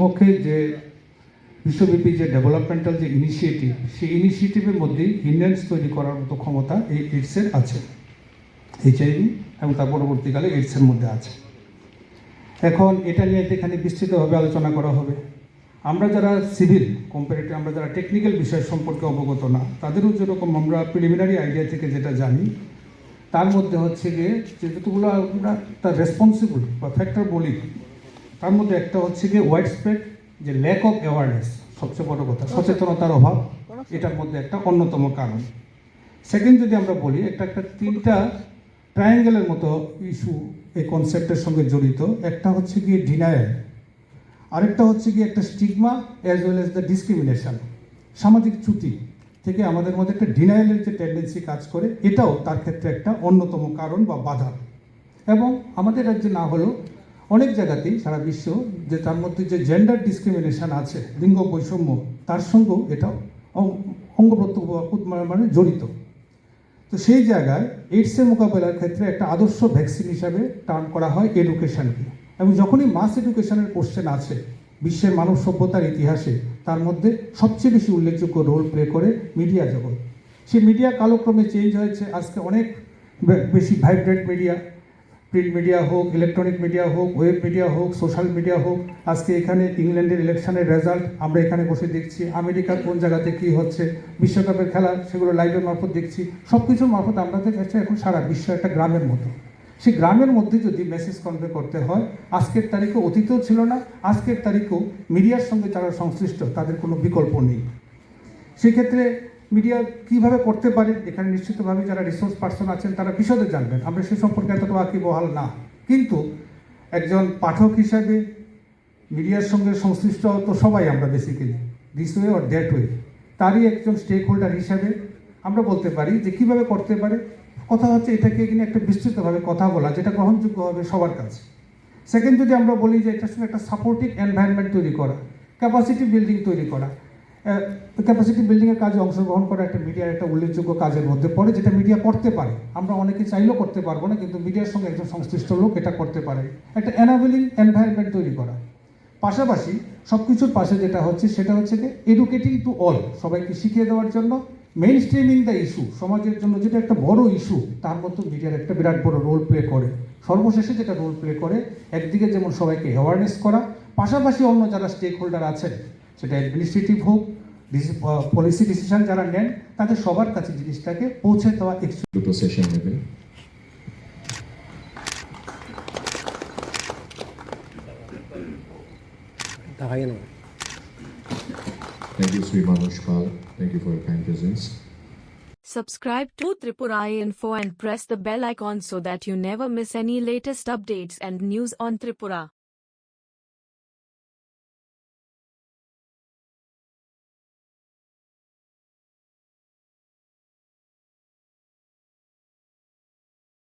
প্রকৃতপক্ষে যে বিশ্বব্যাপী যে ডেভেলপমেন্টাল যে ইনিশিয়েটিভ সেই ইনিশিয়েটিভের মধ্যে ইন্ডিয়ান্স তৈরি করার মতো ক্ষমতা এই এইডসের আছে। এইচআইভি এবং তার পরবর্তীকালে এইডসের মধ্যে আছে। এখন এটা নিয়ে এখানে বিস্তৃতভাবে আলোচনা করা হবে। আমরা যারা সিভিল কম্পারেটিভ আমরা যারা টেকনিক্যাল বিষয় সম্পর্কে অবগত না, তাদেরও যেরকম আমরা প্রিলিমিনারি আইডিয়া থেকে যেটা জানি, তার মধ্যে হচ্ছে গিয়ে যে যতগুলো আমরা তার রেসপন্সিবল বা ফ্যাক্টর বলি তার মধ্যে একটা হচ্ছে গিয়ে ওয়াইড স্প্রেড যে ল্যাক অফ অ্যাওয়ারনেস সবচেয়ে বড় কথা, সচেতনতার অভাব, এটার মধ্যে একটা অন্যতম কারণ। সেকেন্ড যদি আমরা বলি, একটা একটা তিনটা ট্রায়াঙ্গেলের মতো ইস্যু এই কনসেপ্টের সঙ্গে জড়িত, একটা হচ্ছে গিয়ে ডিনায়াল আরেকটা হচ্ছে গিয়ে একটা stigma as well as the discrimination সামাজিক চ্যুতি থেকে আমাদের মধ্যে একটা ডিনায়ালের যে টেন্ডেন্সি কাজ করে, এটাও তার ক্ষেত্রে একটা অন্যতম কারণ বা বাধা। এবং আমাদের রাজ্যে না হলেও অনেক জায়গাতেই সারা বিশ্ব যে তার মধ্যে যে জেন্ডার ডিসক্রিমিনেশন আছে, লিঙ্গ বৈষম্য, তার সঙ্গেও এটা অঙ্গ মানে জড়িত। তো সেই জায়গায় এইডসের মোকাবেলার ক্ষেত্রে একটা আদর্শ ভ্যাকসিন হিসাবে টার্ন করা হয় এডুকেশনকে এবং যখনই মাস এডুকেশনের কোশ্চেন আছে, বিশ্বের মানব সভ্যতার ইতিহাসে, তার মধ্যে সবচেয়ে বেশি উল্লেখযোগ্য রোল প্লে করে মিডিয়া জগৎ। সেই মিডিয়া কালক্রমে চেঞ্জ হয়েছে, আজকে অনেক বেশি ভাইব্রেন্ট মিডিয়া প্রিন্ট মিডিয়া হোক, ইলেকট্রনিক মিডিয়া হোক, ওয়েব মিডিয়া হোক, সোশ্যাল মিডিয়া হোক, আজকে এখানে ইংল্যান্ডের ইলেকশনের রেজাল্ট আমরা এখানে বসে দেখছি। আমেরিকার কোন জায়গাতে কী হচ্ছে, বিশ্বকাপের খেলা, সেগুলো লাইভের মারফত দেখছি। সব কিছুর মারফত আমাদের কাছে এখন সারা বিশ্ব একটা গ্রামের মতো। সেই গ্রামের মধ্যে যদি মেসেজ কনভে করতে হয়, আজকের তারিখে অতীতও ছিল না, আজকের তারিখেও মিডিয়ার সঙ্গে যারা সংশ্লিষ্ট, তাদের কোনো বিকল্প নেই। সেক্ষেত্রে মিডিয়া কীভাবে করতে পারে এখানে নিশ্চিতভাবে যারা রিসোর্স পার্সন আছেন, তারা বিশদে জানবেন। আমরা সে সম্পর্কে এতটা বহাল না। কিন্তু একজন পাঠক হিসাবে মিডিয়ার সঙ্গে সংশ্লিষ্ট তো সবাই আমরা basically this way or that way তারই একজন স্টেক হোল্ডার হিসাবে আমরা বলতে পারি যে কীভাবে করতে পারে। কথা হচ্ছে এটাকে কিনে একটা বিস্তৃতভাবে কথা বলা, যেটা গ্রহণযোগ্য হবে সবার কাছে। সেকেন্ড যদি আমরা বলি যে এটার সঙ্গে একটা সাপোর্টিভ এনভায়রনমেন্ট তৈরি করা ক্যাপাসিটি বিল্ডিং তৈরি করা ক্যাপাসিটি বিল্ডিংয়ের কাজে অংশগ্রহণ করা একটা মিডিয়ার একটা উল্লেখযোগ্য কাজের মধ্যে পড়ে, যেটা মিডিয়া করতে পারে। আমরা অনেকে চাইলেও করতে পারব না, কিন্তু মিডিয়ার সঙ্গে একজন সংশ্লিষ্ট লোক এটা করতে পারে। একটা এনাবেলিং এনভায়রনমেন্ট তৈরি করা। পাশাপাশি সব কিছুর পাশে যেটা হচ্ছে, সেটা হচ্ছে যে এডুকেটিং টু অল সবাইকে শিখিয়ে দেওয়ার জন্য। মেইন স্ট্রিমিং দ্য ইস্যু সমাজের জন্য যেটা একটা বড় ইস্যু তার মধ্যে মিডিয়ার একটা বিরাট বড় রোল প্লে করে। সর্বশেষে যেটা রোল প্লে করে, একদিকে যেমন সবাইকে অ্যাওয়ারনেস করা, পাশাপাশি অন্য যারা স্টেক হোল্ডার আছেন, সেটা অ্যাডমিনিস্ট্রেটিভ হোক পলিসি ডিসিশন যারা নেন তাদের সবার কাছে জিনিসটাকে পৌঁছে দেওয়া দুটো সেশন নেবে Thank you, Sri Manush Pal. Thank you for your kind presence. Subscribe to Tripura Info and press the bell icon so that you never miss any latest updates and news on Tripura.